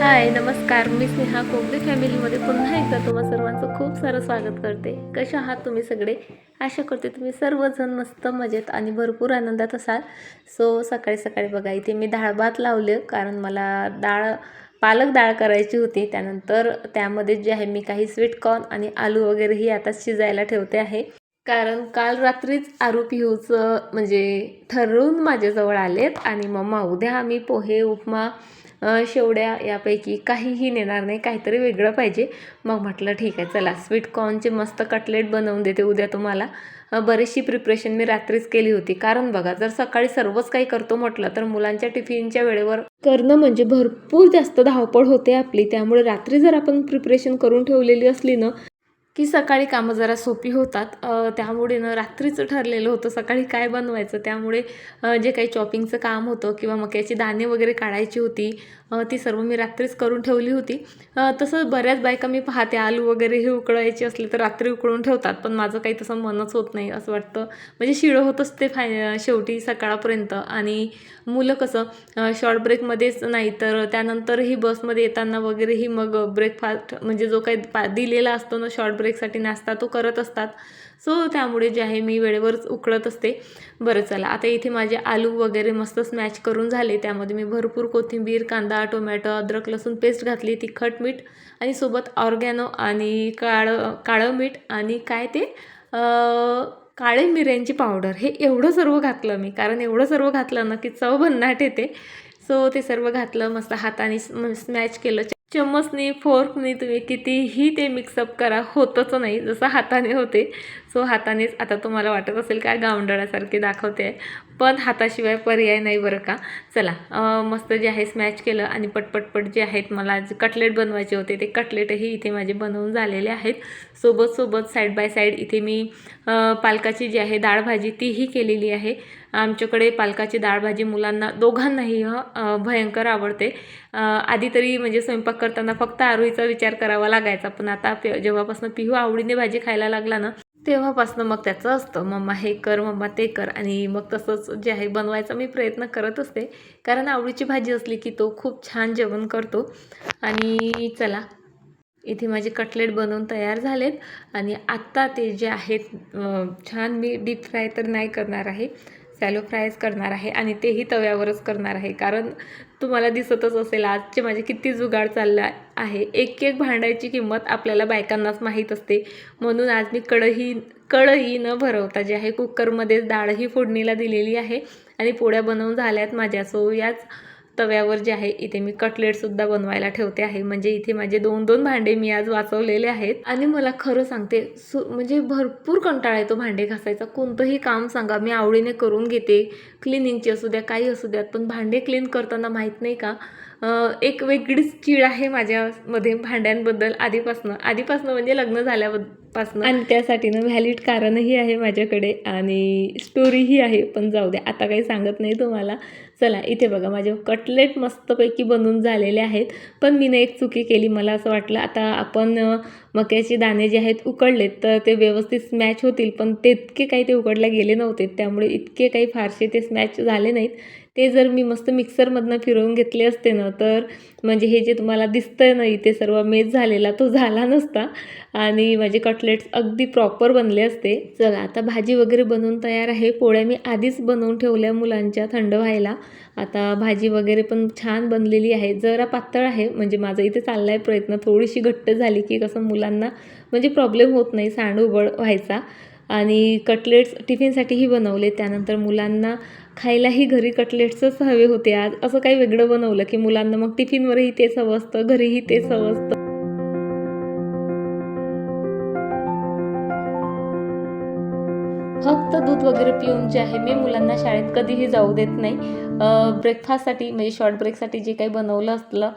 हाय नमस्कार. मी स्नेहा कोगदे फॅमिलीमध्ये पुन्हा एकदा तुम्हा सर्वांचं खूप सारं स्वागत करते. कशा आहात तुम्ही सगळे? आशा करते तुम्ही सर्वजण मस्त मजेत आणि भरपूर आनंदात असाल. सो सकाळी सकाळी बघा इथे मी डाळ भात लावले कारण मला डाळ पालक डाळ करायची होती. त्यानंतर त्यामध्ये जे आहे मी काही स्वीटकॉर्न आणि आलू वगैरेही आता शिजायला ठेवते आहे. कारण काल रात्रीच आरोपी पिहूचं म्हणजे ठरवून माझ्याजवळ आलेत आणि मम्मा उद्या आम्ही पोहे उपमा शेवड्या यापैकी काहीही नेणार नाही काहीतरी वेगळं पाहिजे. मग म्हटलं ठीक आहे चला स्वीट कॉर्नचे मस्त कटलेट बनवून देते उद्या तुम्हाला. बरीचशी प्रिपरेशन मी रात्रीच केली होती. कारण बघा जर सकाळी सर्वच काही करतो म्हटलं तर मुलांच्या टिफिनच्या वेळेवर करणं म्हणजे भरपूर जास्त धावपळ होते आपली. त्यामुळे रात्री जर आपण प्रिपरेशन करून ठेवलेली असली ना की सकाळी कामं जरा सोपी होतात. त्यामुळे न रात्रीचं ठरलेलं होतं सकाळी काय बनवायचं. त्यामुळे जे काही चॉपिंगचं काम होतं किंवा मक्याची दाणे वगैरे काढायची होती ती सर्व मी रात्रीच करून ठेवली होती. तसं बऱ्याच बायका मी पाहते आलू वगैरे हे उकळायचे असले तर रात्री उकळून ठेवतात पण माझं काही तसं मनच होत नाही असं वाटतं. म्हणजे शिळं होतंच ते फाय शेवटी सकाळपर्यंत. आणि मुलं कसं शॉर्ट ब्रेकमध्येच नाही तर त्यानंतरही बसमध्ये येताना वगैरेही मग ब्रेकफास्ट म्हणजे जो काही पा दिलेला असतो ना शॉर्ट ब्रेकसाठी नाश्ता तो करत असतात. सो त्यामुळे जे आहे मी वेळेवरच उकळत असते. बरं चला आता इथे माझे आलू वगैरे मस्त स्मॅच करून झाले. त्यामध्ये मी भरपूर कोथिंबीर कांदा टोमॅटो अद्रक लसूण पेस्ट घातली तिखट मीठ आणि सोबत ऑर्गॅनो आणि काळं काळं मीठ आणि काय ते काळे मिऱ्यांची पावडर हे एवढं सर्व घातलं मी कारण एवढं सर्व घातलं ना की चव भन्नाट येते. सो ते सर्व घातलं मस्त हाताने स्मॅच केलं. चम्मचनी फोर्कनी तुम्ही कितीही ते मिक्सअप करा होतच नाही जसं हाताने होते. सो हातानेच आता तुम्हाला वाटत असेल काय गावंडळासारखे दाखवते. आहे पण हाताशिवाय पर्याय नाही बरं का. चला मस्त जे आहे स्मॅच केलं आणि पटपटपट जे आहेत मला जे कटलेट बनवायचे होते ते कटलेटही इथे माझे बनवून झालेले आहेत. सोबत सोबत साईड बाय साईड इथे मी पालकाची जी आहे डाळ भाजी तीही केलेली आहे. आमच्याकडे पालकाची डाळ भाजी मुलांना दोघांनाही ह भयंकर आवडते. आधी तरी म्हणजे स्वयंपाक करताना फक्त आरोहीचा विचार करावा लागायचा पण आता पे जेव्हापासून पिहू आवडीने भाजी खायला लागला ना तेव्हापासनं मग त्याचं असतं मम्मा हे कर मम्मा ते कर आणि मग तसंच जे आहे बनवायचा मी प्रयत्न करत असते. कारण आवडीची भाजी असली की तो खूप छान जेवण करतो. आणि चला इथे माझे कटलेट बनवून तयार झालेत. आणि आत्ता ते जे आहेत छान मी डीप फ्राय तर नाही करणार आहे. सॅलो फ्रायच करणार आहे आणि तेही तव्यावरच करणार आहे. कारण तुम्हाला दिसतच असेल आजचे माझे किती जुगाड चालला आहे. एक एक भांड्याची किंमत आपल्याला बायकांनाच माहीत असते. म्हणून आज मी कढही कढई न भरवता जे आहे कुकरमध्येच डाळही फोडणीला दिलेली आहे आणि पोळ्या बनवून झाल्यात माझ्या. सो याच तव्यावर जे आहे इथे मी कटलेटसुद्धा बनवायला ठेवते आहे. म्हणजे इथे माझे दोन दोन भांडे मी आज वाचवलेले आहेत. आणि मला खरं सांगते सु म्हणजे भरपूर कंटाळा येतो भांडे घासायचा. कोणतंही काम सांगा मी आवडीने करून घेते. क्लिनिंगची असू द्या काही असू द्यात पण भांडे क्लीन करताना माहीत नाही का? एक वेगळीच चीड आहे माझ्यामध्ये भांड्यांबद्दल आधीपासनं. आधीपासनं म्हणजे लग्न झाल्यापासनं. आणि त्यासाठी ना व्हॅलिड कारणही आहे माझ्याकडे आणि स्टोरीही आहे पण जाऊ द्या आता काही सांगत नाही तुम्हाला. चला इथे बघा माझे कटलेट मस्तपैकी बनवून झालेले आहेत. पण मी ना एक चुकी केली मला असं वाटलं आता आपण मक्याचे दाणे जे आहेत उकडलेत तर ते व्यवस्थित स्मॅच होतील पण तितके काही ते उकडल्या गेले नव्हते त्यामुळे इतके काही फारसे ते स्मॅच झाले नाहीत. ते जर मी मस्त मिक्सरमधनं फिरवून घेतले असते ना तर म्हणजे हे जे तुम्हाला दिसतंय ना इथे सर्व मेज झालेला तो झाला नसता. आणि माझे कटलेट्स अगदी प्रॉपर बनले असते. चला आता भाजी वगैरे बनवून तयार आहे. पोळ्या मी आधीच बनवून ठेवल्या मुलांच्या थंड व्हायला. आता भाजी वगैरे पण छान बनलेली आहे. जरा पातळ आहे म्हणजे माझा इथे चालला आहे प्रयत्न. थोडीशी घट्ट झाली की कसं मुलांना म्हणजे प्रॉब्लेम होत नाही सांड व्हायचा. आणि कटलेट्स टिफिनसाठीही बनवले. त्यानंतर मुलांना खायलाही घरी कटलेट्सच हवे होते आज. असं काही वेगळं बनवलं की मुलांना मग टिफिनवरही तेच हवं असतं घरीही तेच हवं असतं. फक्त दूध वगैरे पिऊन जे आहे मी मुलांना शाळेत कधीही जाऊ देत नाही. ब्रेकफास्टसाठी म्हणजे शॉर्ट ब्रेकसाठी जे काही बनवलं असलं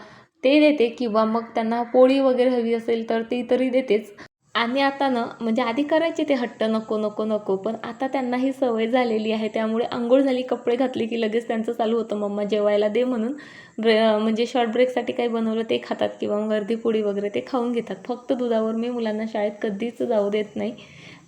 ते देते किंवा मग त्यांना पोळी वगैरे हवी असेल तर ती तरी देतेच. आणि आता ना म्हणजे आधी करायचे ते हट्ट नको नको नको पण आता त्यांना ही सवय झालेली आहे. त्यामुळे आंघोळ झाली कपडे घातले की लगेच त्यांचं चालू होतं. मम्मा जेवायला दे म्हणून ब्रे म्हणजे शॉर्ट ब्रेकसाठी काही बनवलं ते खातात किंवा मग अर्धी पोळी वगैरे ते खाऊन घेतात. फक्त दुधावर मी मुलांना शाळेत कधीच जाऊ देत नाही.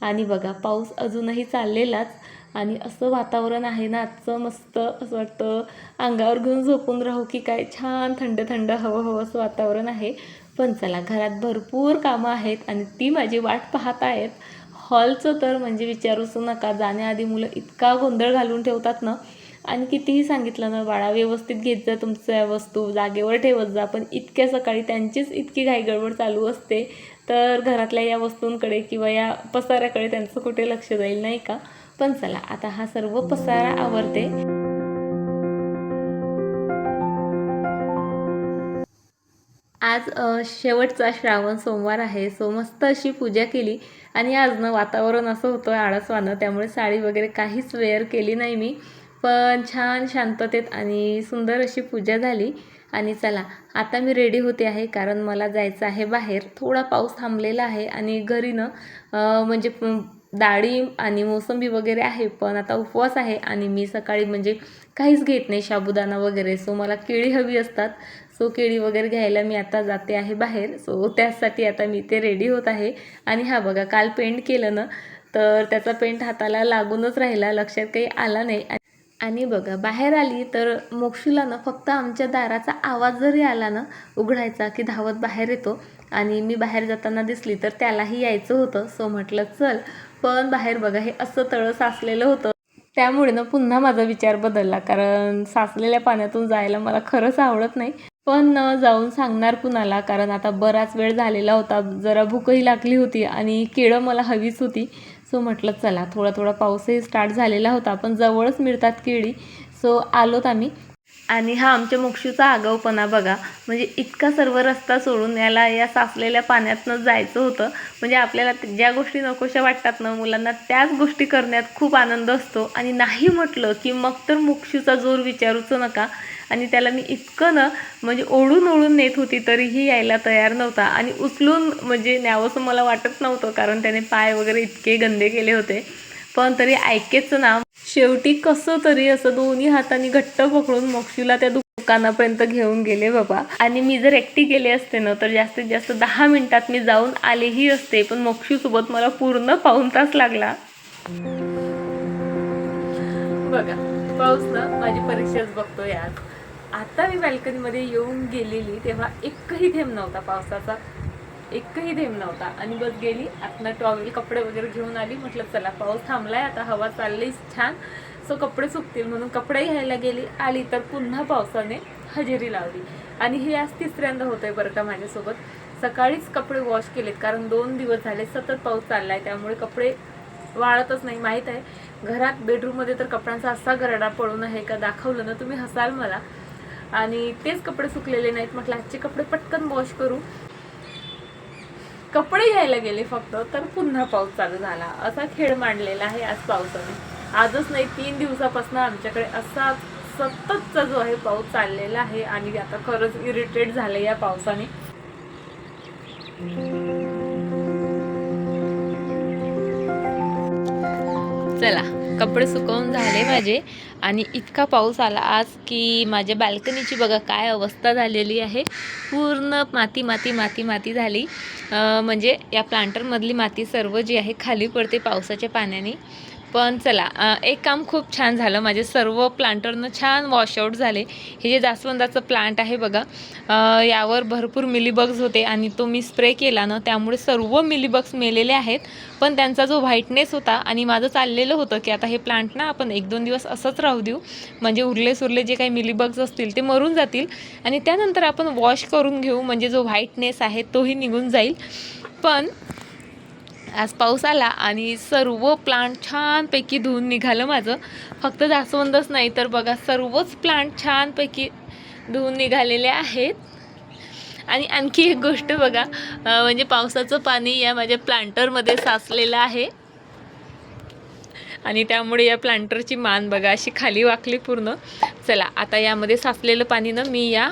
आणि बघा पाऊस अजूनही चाललेलाच आणि असं वातावरण आहे ना आजचं मस्त असं वाटतं. अंगावर घेऊन झोपून राहू की काय छान थंड थंड हवं हवं असं वातावरण आहे. पण चला घरात भरपूर कामं आहेत आणि ती माझी वाट पाहत आहेत. हॉलचं तर म्हणजे विचारूच नका जाण्याआधी मुलं इतका गोंधळ घालून ठेवतात ना. आणि कितीही सांगितलं ना बाळा व्यवस्थित घेत जा तुमच्या वस्तू जागेवर ठेवत जा पण इतक्या सकाळी त्यांचीच इतकी घाईगडबड चालू असते तर घरातल्या या वस्तूंकडे किंवा या पसाऱ्याकडे त्यांचं कुठे लक्ष जाईल नाही का? पण चला आता हा सर्व पसारा आवरते. आज शेवटचा श्रावण सोमवार आहे. सो मस्त अशी पूजा केली. आणि आज ना वातावरण असं होतं आळसवानं त्यामुळे साडी वगैरे काहीच वेअर केली नाही मी. पण छान शांततेत आणि सुंदर अशी पूजा झाली. आणि चला आता मी रेडी होते आहे कारण मला जायचं आहे बाहेर. थोडा पाऊस थांबलेला आहे आणि घरी ना म्हणजे डाळी डाळिंब आणि मोसंबी वगैरे आहे. पण आता उपवास आहे आणि मी सकाळी म्हणजे काहीच घेत नाही साबुदाणा वगैरे. सो मला केळी हवी असतात. सो केळी वगैरे घ्यायला मी आता जाते आहे बाहेर. सो त्यासाठी आता मी ते रेडी होत आहे. आणि हा बघा काल पेंट केलं ना तर त्याचा पेंट हाताला लागूनच राहिला. लक्षात काही आला नाही. आणि बघा बाहेर आली तर मोक्षीला ना फक्त आमच्या दाराचा आवाज जरी आला ना उघडायचा की धावत बाहेर येतो. आणि मी बाहेर जाताना दिसली तर त्यालाही यायचं होतं. सो म्हटलं चल. पण बाहेर बघा हे असं तळं साचलेलं होतं. त्यामुळे ना पुन्हा माझा विचार बदलला. कारण साचलेल्या पाण्यातून जायला मला खरंच आवडत नाही. पण न जाऊन सांगणार कुणाला? कारण आता बराच वेळ झालेला होता. जरा भूकही लागली होती आणि केळं मला हवीच होती. सो म्हटलं चला थोडा थोडा पाऊसही स्टार्ट झालेला होता. पण जवळच मिळतात केळी. सो आलोत आम्ही. आणि हा आमच्या मोक्षूचा आगाऊपणा बघा. म्हणजे इतका सर्व रस्ता सोडून याला या साचलेल्या पाण्यातनं जायचं होतं. म्हणजे आपल्याला ज्या गोष्टी नकोशा वाटतात ना मुलांना त्याच गोष्टी करण्यात खूप आनंद असतो. आणि नाही म्हटलं की मग तर मोक्षूचा जोर विचारूच नका. आणि त्याला मी इतकं ना म्हणजे ओढून ओढून नेत होती तरीही यायला तयार नव्हता. आणि उचलून म्हणजे न्यावंसं मला वाटत नव्हतं कारण त्याने पाय वगैरे इतके गंदे केले होते. पण तरी ऐकेचं ना शेवटी कसं तरी असं दोन्ही हाताने घट्ट पकडून मोक्षीला त्या दुकानापर्यंत घेऊन गेले बाबा. आणि मी जर एकटी गेले असते ना तर जास्तीत जास्त दहा मिनिटात मी जाऊन आलेही असते पण मोक्षीसोबत मला पूर्ण पाऊण तास लागला. बघा पाऊस ना माझी परीक्षाच बघतोय आज. आता मी बॅल्कनीमध्ये येऊन गेलेली तेव्हा एकही थेंब नव्हता पावसाचा. एकही थेंब नव्हता. आणि बस गेली आतनं टॉवेल कपडे वगैरे घेऊन आली. म्हटलं चला पाऊस थांबलाय आता हवा चाललीच छान. सो कपडे सुकतील म्हणून कपडे घ्यायला गेली. आली तर पुन्हा पावसाने हजेरी लावली. आणि हे आज तिसऱ्यांदा होतंय बरं का माझ्यासोबत. सकाळीच कपडे वॉश केलेत कारण दोन दिवस झाले सतत पाऊस चाललाय. त्यामुळे कपडे वाळतच नाही माहीत आहे. घरात बेडरूममध्ये तर कपड्यांचा असा गरडा पडून आहे का? दाखवलं ना तुम्ही हसाल मला. आणि तेच कपडे सुकलेले नाहीत. म्हटलं आजचे कपडे पटकन वॉश करू. कपडे घ्यायला गेले फक्त तर पुन्हा पाऊस चालू झाला. असा खेळ मांडलेला आहे आज पावसाने. आजच नाही तीन दिवसापासून आमच्याकडे असा सततचा जो आहे पाऊस चाललेला आहे आणि आता खरंच इरिटेट झाले या पावसाने. चला. कपडे सुकवून झाले माझे. आणि इतका पाऊस आला आज की माझ्या बाल्कनीची बघा काय अवस्था झालेली आहे. पूर्ण माती माती माती माती झाली. म्हणजे या प्लांटरमधली माती सर्व जी आहे खाली पडते पावसाच्या पाण्याने. पण चला एक काम खूप छान झालं. माझे सर्व प्लांटरनं छान वॉशआउट झाले. हे जे जास्वंदाचं प्लांट आहे बघा यावर भरपूर मिलीबग्स होते आणि तो मी स्प्रे केला ना त्यामुळे सर्व मिलीबग्स मेलेले आहेत. पण त्यांचा जो व्हाईटनेस होता आणि माझं चाललेलं होतं की आता हे प्लांट ना आपण एक दोन दिवस असंच राहू देऊ. म्हणजे उरले सुरले जे काही मिलीबग्स असतील ते मरून जातील. आणि त्यानंतर आपण वॉश करून घेऊ. म्हणजे जो व्हाईटनेस आहे तोही निघून जाईल. पण आज पाऊस आला आणि सर्व प्लांट छानपैकी धुवून निघालं माझं. फक्त जास्वंदच नाही तर बघा सर्वच प्लांट छानपैकी धुवून निघालेले आहेत. आणि आणखी एक गोष्ट बघा म्हणजे पावसाचं पाणी या माझ्या प्लांटरमध्ये साचलेलं आहे. आणि त्यामुळे या प्लांटरची मान बघा अशी खाली वाकली पूर्ण. चला आता यामध्ये साचलेलं पाणी ना मी या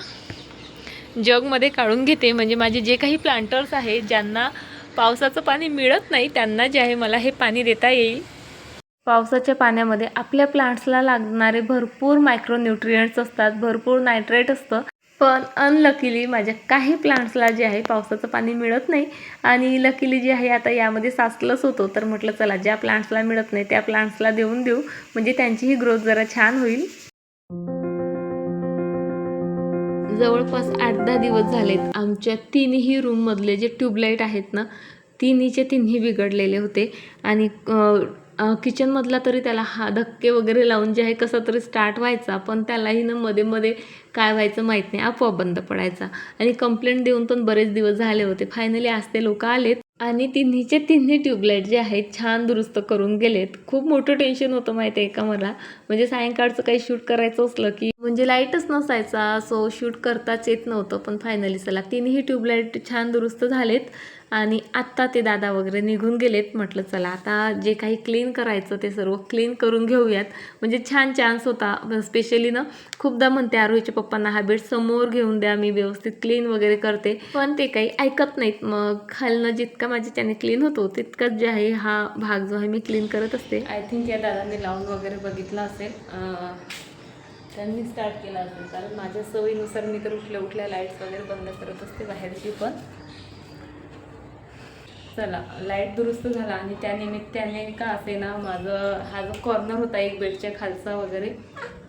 जगमध्ये काढून घेते. म्हणजे माझे जे काही प्लांटर्स आहेत ज्यांना पावसाचं पाणी मिळत नाही त्यांना जे आहे मला हे पाणी देता येईल. पावसाच्या पाण्यामध्ये आपल्या प्लांट्सला लागणारे भरपूर मायक्रोन्यूट्रियंट्स असतात भरपूर नायट्रेट असतं. पण अनलकीली माझ्या काही प्लांट्सला जे आहे पावसाचं पाणी मिळत नाही आणि लकीली जे आहे आता यामध्ये साचलंच होतं. तर म्हटलं चला ज्या प्लांट्सला मिळत नाही त्या प्लांट्सला देऊन देऊ. म्हणजे त्यांचीही ग्रोथ जरा छान होईल. जवळपास आठ दहा दिवस झालेत. आमच्या तिन्ही रूममधले जे ट्यूबलाईट आहेत ना तिन्हीचे तिन्ही बिघडलेले होते. आणि किचनमधला तरी त्याला हा धक्के वगैरे लावून जे आहे कसं तरी स्टार्ट व्हायचा पण त्यालाही ना मध्ये मध्ये काय व्हायचं माहीत नाही आपोआप बंद पडायचा. आणि कंप्लेंट देऊन पण बरेच दिवस झाले होते. फायनली आज ते लोक आलेत. आणि तिन्हीचे तिन्ही ट्यूबलाईट जे आहेत छान दुरुस्त करून गेलेत. खूप मोठं टेन्शन होतं माहिती आहे का मला? म्हणजे सायंकाळचं काही शूट करायचं असलं की म्हणजे लाईटच नसायचा. सो शूट करताच येत नव्हतं पण फायनली चला. तिन्ही ट्यूबलाईट छान दुरुस्त झालेत. आणि आत्ता ते दादा वगैरे निघून गेलेत म्हटलं चला आता जे काही क्लीन करायचं ते सर्व क्लीन करून घेऊयात. म्हणजे छान चान्स होता. स्पेशली ना खूपदा म्हणते आरोहीच्या पप्पांना हा बेड समोर घेऊन द्या मी व्यवस्थित क्लीन वगैरे करते. पण ते काही ऐकत नाहीत. मग खालनं जितका माझ्याच्याने क्लीन होतो तितकाच जे आहे हा भाग जो आहे मी क्लीन करत असते. आय थिंक या दादांनी लावून वगैरे बघितला असेल. त्यांनी स्टार्ट केला असेल. कारण माझ्या सवयीनुसार मी तर उठल्या उठल्या लाईट्स वगैरे बंद करत असते बाहेरची पण. चला लाइट दुरुस्त झाला आणि त्या निमित्ताने का असे ना माझं हा जो कॉर्नर होता एक बेडच्या खालचा वगैरे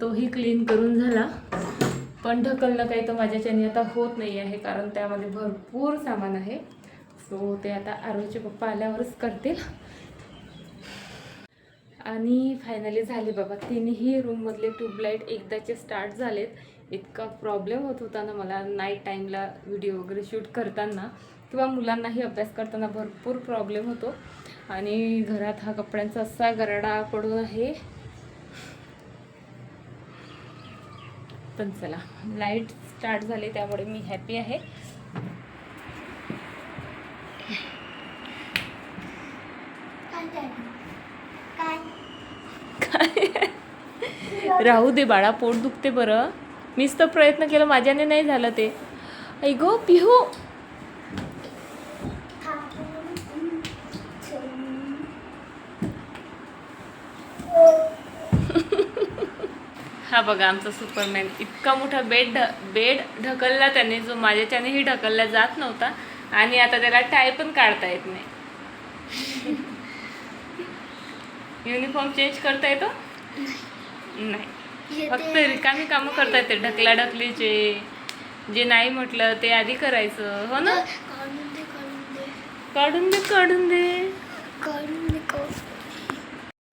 तोही क्लीन करून झाला. पण ढकलणं काही तर माझ्याच्याने आता होत नाही आहे कारण त्यामध्ये भरपूर सामान आहे. सो ते आता आरोचे पप्पा आल्यावरच करतील. आणि फायनली झाले बाबा तिन्ही रूममधले ट्यूबलाईट एकदाचे स्टार्ट झालेत. इतका प्रॉब्लेम होत होता ना मला नाईट टाईमला व्हिडिओ वगैरे शूट करताना. किंवा मुलांनाही अभ्यास करताना भरपूर प्रॉब्लेम होतो. आणि घरात हा कपड्यांचा असा गरडा पडून आहे. पण चला लाइट स्टार्ट झाली त्यामुळे मी हॅपी आहे. राहू दे बाळा पोट दुखते बरं. मीच तर प्रयत्न केला माझ्याने नाही झालं ते. ऐ गो पिहू हा बघा आमचा सुपरमॅन इतका मोठा बेड ढ बेड ढकलला त्याने जो माझ्याच्यानेही ढकलला जात नव्हता. आणि आता त्याला टाय पण काढता येत नाही. युनिफॉर्म चेंज करता येतो? नाही. फक्त रिकामी कामं करता येते ढकला ढकलीचे. जे नाही म्हटलं ते आधी करायचं. हो ना? काढून दे. काढून दे काढून दे काढून दे काढून दे काढून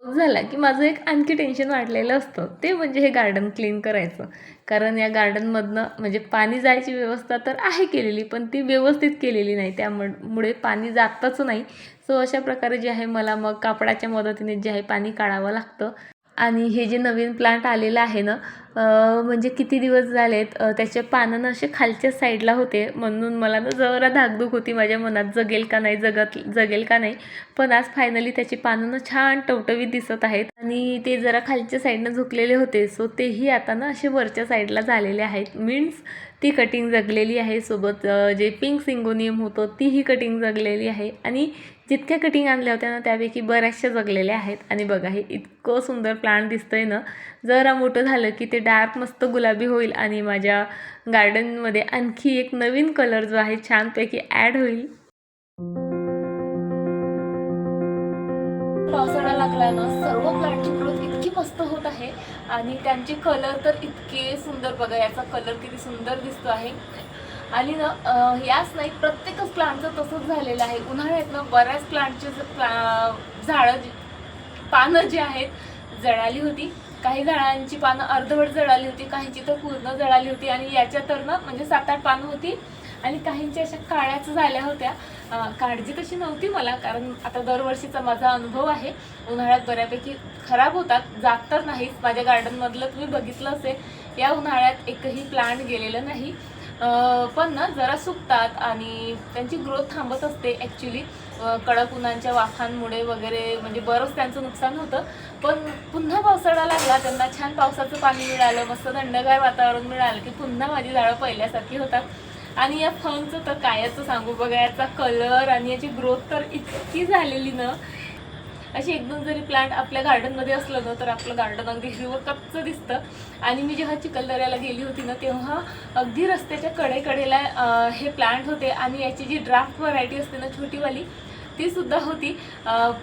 झाला की माझं एक आणखी टेन्शन वाढलेलं असतं. ते म्हणजे हे गार्डन क्लीन करायचं. कारण या गार्डनमधनं म्हणजे पाणी जायची व्यवस्था तर आहे केलेली पण ती व्यवस्थित केलेली नाही. त्यामुळे पाणी जातच नाही. सो अशा प्रकारे जे आहे मला मग कापडाच्या मदतीने जे आहे पाणी काढावं लागतं. आणि हे जे नवीन प्लांट आलेलं आहे ना म्हणजे किती दिवस झालेत त्याचे पानं ना असे खालच्या साईडला होते म्हणून मला ना जरा धाकधूक होती माझ्या मनात जगेल का नाही जगत जगेल का नाही. पण आज फायनली त्याची पानं ना छान टवटवीत दिसत आहेत. आणि ते जरा खालच्या साईडनं झुकलेले होते सो तेही आता ना असे वरच्या साईडला झालेले आहेत. मीन्स ती कटिंग जगलेली आहे सोबत जे पिंक सिंगोनियम होतं तीही कटिंग जगलेली आहे. आणि जितक्या कटिंग आणल्या होत्या ना त्यापैकी बऱ्याचशा जगलेल्या आहेत. आणि बघा हे इतकं सुंदर प्लांट दिसतंय ना जरा मोठं झालं की ते डार्क मस्त गुलाबी होईल आणि माझ्या गार्डनमध्ये आणखी एक नवीन कलर जो आहे छानपैकी ॲड होईल. पावसाळा लागला ना सर्व प्लांटची ग्रोथ इतकी मस्त होत आहे. आणि त्यांचे कलर तर इतके सुंदर बघा याचा कलर किती सुंदर दिसतो आहे. आणि ना याच नाही प्रत्येकच प्लांटचं तसंच झालेलं आहे. उन्हाळ्यात ना बऱ्याच प्लांटचे झाडं जी- पानं जी आहेत जळाली होती. काही झाडांची पानं अर्धवट जळाली होती काहींची तर पूर्ण जळाली होती आणि याच्या तर ना म्हणजे सात आठ पानं होती आणि काहींच्या अशा काळ्याच झाल्या होत्या. काळजी तशी नव्हती मला कारण आता दरवर्षीचा माझा अनुभव आहे. उन्हाळ्यात बऱ्यापैकी खराब होतात जात तर नाहीच. माझ्या गार्डनमधलं तुम्ही बघितलं असेल या उन्हाळ्यात एकही प्लांट गेलेलं नाही. पण ना जरा सुकतात आणि त्यांची ग्रोथ थांबत असते ॲक्च्युली कडक उन्हांच्या वाफांमुळे वगैरे म्हणजे बरंच त्यांचं नुकसान होतं. पण पुन्हा पावसाळा लागला त्यांना छान पावसाचं पाणी मिळालं मस्त थंडगार वातावरण मिळालं की पुन्हा माझी झाडं पहिल्यासारखी होतात. आणि या फर्नचं तर कायचं सांगू बघा याचा कलर आणि याची ग्रोथ तर इतकी झालेली ना असे एक दोन जरी प्लांट आपल्या गार्डनमध्ये असलं ना तर आपलं गार्डन अगदी हिरवं कच्चं दिसतं. आणि मी जेव्हा चिखलदऱ्याला गेली होती ना तेव्हा अगदी रस्त्याच्या कडेकडेला हे प्लांट होते. आणि याची जी ड्राफ्ट व्हरायटी असते ना छोटीवाली ती सुद्धा होती.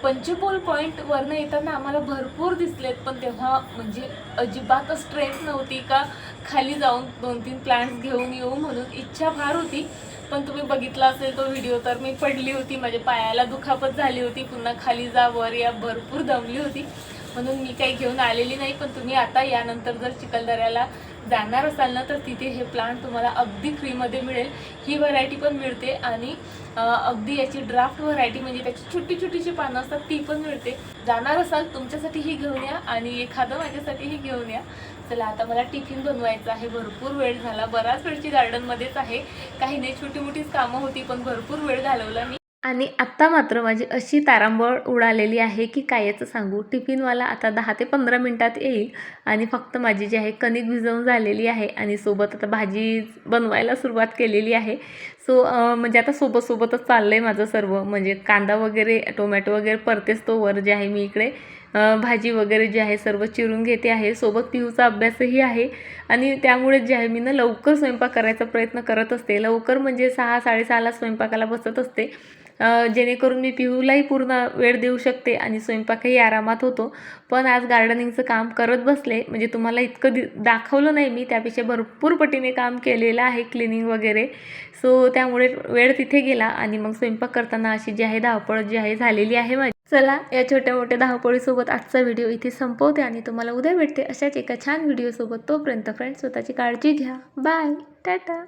पंचपोल पॉईंट वरनं येताना आम्हाला भरपूर दिसलेत. पण तेव्हा म्हणजे अजिबातच स्ट्रेंथ नव्हती का खाली जाऊन दोन तीन प्लांट्स घेऊन येऊ म्हणून इच्छा फार होती. पण तुम्ही बघितला असेल तो व्हिडिओ तर मी पडली होती माझ्या पायाला दुखापत झाली होती पुन्हा खाली जा वर या भरपूर दमली होती. म्हणून मी काही घेऊन आलेली नाही पण तुम्ही आता यानंतर जर चिखलदऱ्याला जाणार असाल ना तर तिथे हे प्लांट तुम्हाला अगदी फ्रीमध्ये मिळेल. ही व्हरायटी पण मिळते आणि अगदी याची ड्राफ्ट व्हरायटी म्हणजे त्याची छोटी छोटीशी पानं असतात ती पण मिळते. जाणार असाल तुमच्यासाठी ही घेऊन या आणि एखादं माझ्यासाठीही घेऊन या. चला आता मला टिफिन बनवायचं आहे. भरपूर वेळ झाला. बराच वेळची गार्डनमध्येच आहे. काही नाही छोटी मोठीच कामं होती पण भरपूर वेळ घालवला मी. आणि आत्ता मात्र माझी अशी तारांबळ उडालेली आहे की कायचं सांगू. टिफिनवाला आता दहा ते पंधरा मिनटात येईल आणि फक्त माझी जी आहे कणिक भिजवून झालेली आहे आणि सोबत आता भाजी बनवायला सुरुवात केलेली आहे. सो म्हणजे आता सोबत सोबतच चाललं आहे माझं सर्व. म्हणजे कांदा वगैरे टोमॅटो वगैरे परतेच तो वर जे आहे मी इकडे. भाजी वगैरे जी आहे सर्व चिरून घेते आहे. सोबत पिहूचा अभ्यासही आहे. आणि त्यामुळे जे आहे मी ना लवकर स्वयंपाक करायचा प्रयत्न करत असते. लवकर म्हणजे सहा साडेसहाला स्वयंपाकाला बसत असते. जेणेकरून मी पिहूलाही पूर्ण वेळ देऊ शकते आणि स्वयंपाकही आरामात होतो. पण आज गार्डनिंगचं काम करत बसले म्हणजे तुम्हाला इतकं दि दाखवलं नाही मी त्यापेक्षा भरपूर पटीने काम केलेलं आहे क्लिनिंग वगैरे. सो त्यामुळे वेळ तिथे गेला आणि मग स्वयंपाक करताना अशी जी आहे धावपळ जी आहे झालेली आहे माझी. चला या छोट्या मोठ्या धावपळीसोबत आजचा व्हिडिओ इथे संपवते आणि तुम्हाला उद्या भेटते अशाच एका छान व्हिडिओसोबत. तोपर्यंत फ्रेंड्स स्वतःची काळजी घ्या. बाय टाटा